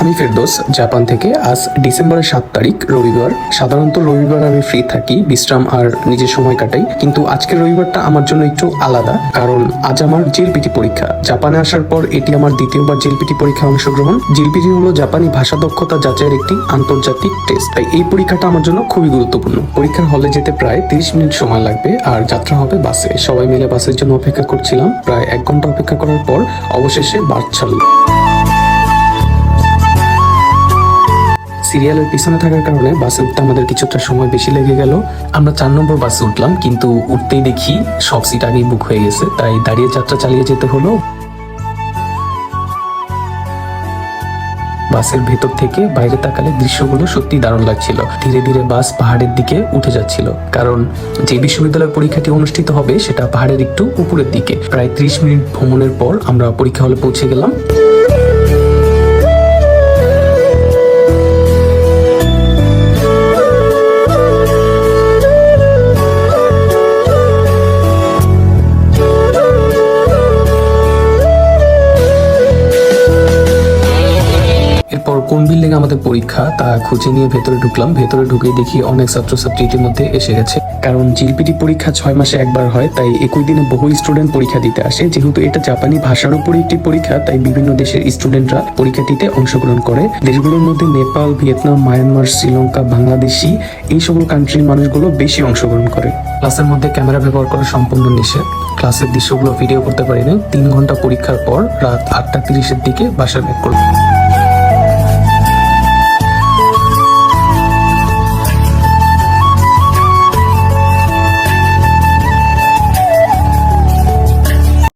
আমি ফেরদোস, জাপান থেকে আজ ডিসেম্বরের সাত তারিখ, রবিবার। সাধারণত রবিবার আমি ফ্রি থাকি, বিশ্রাম আর নিজের সময় কাটাই। কিন্তু আজকের রবিবারটা আমার জন্য একটু আলাদা, কারণ আজ আমার জেলপিটি পরীক্ষা। জাপানে আসার পর এটি আমার দ্বিতীয়বার জেলপিটি পরীক্ষায় অংশগ্রহণ। জেলপিটি হলো জাপানি ভাষা দক্ষতা যাচাইয়ের একটি আন্তর্জাতিক টেস্ট তাই এই পরীক্ষাটা আমার জন্য খুবই গুরুত্বপূর্ণ। পরীক্ষার হলে যেতে প্রায় তিরিশ মিনিট সময় লাগবে, আর যাত্রা হবে বাসে। সবাই মিলে বাসের জন্য অপেক্ষা করছিলাম। প্রায় এক ঘণ্টা অপেক্ষা করার পর অবশেষে বাস ছাড়ল। সিরিয়ালের পিছনে থাকার কারণে বাসে উঠতে আমাদের কিছুটা সময় বেশি লেগে গেল। আমরা চার নম্বর বাসে উঠলাম, কিন্তু উঠতেই দেখি সব সিট আগেই বুক হয়ে গেছে, তাই দাঁড়িয়ে যাত্রা চালিয়ে যেতে হলো। বাসের ভেতর থেকে বাইরে তাকালে দৃশ্যগুলো সত্যি দারুণ লাগছিল। ধীরে ধীরে বাস পাহাড়ের দিকে উঠে যাচ্ছিল, কারণ যে বিশ্ববিদ্যালয়ের পরীক্ষাটি অনুষ্ঠিত হবে সেটা পাহাড়ের একটু উপরের দিকে। প্রায় ত্রিশ মিনিট ভ্রমণের পর আমরা পরীক্ষা হলে পৌঁছে গেলাম। কোন বিল্ডিং আমাদের পরীক্ষা, তা খুঁজে নিয়ে ভেতরে ঢুকলাম। ভেতরে ঢুকে দেখি অনেক ছাত্রছাত্রী ইতিমধ্যে এসে গেছে। কারণ জিলপিটি পরীক্ষা ছয় মাসে একবার হয়, তাই একই দিনে বহু স্টুডেন্ট পরীক্ষা দিতে আসে। যেহেতু এটা জাপানি ভাষার উপর একটি পরীক্ষা, তাই বিভিন্ন দেশের স্টুডেন্টরা পরীক্ষা দিতে অংশগ্রহণ করে। দেশগুলোর মধ্যে নেপাল, ভিয়েতনাম, মায়ানমার, শ্রীলঙ্কা, বাংলাদেশি, এই সকল কান্ট্রির মানুষগুলো বেশি অংশগ্রহণ করে। ক্লাসের মধ্যে ক্যামেরা ব্যবহার করা সম্পূর্ণ নিষেধ। ক্লাসের দৃশ্যগুলো ভিডিও করতে পারিনি। তিন ঘণ্টা পরীক্ষার পর রাত আটটা তিরিশের দিকে বাসা ব্যাক করলাম।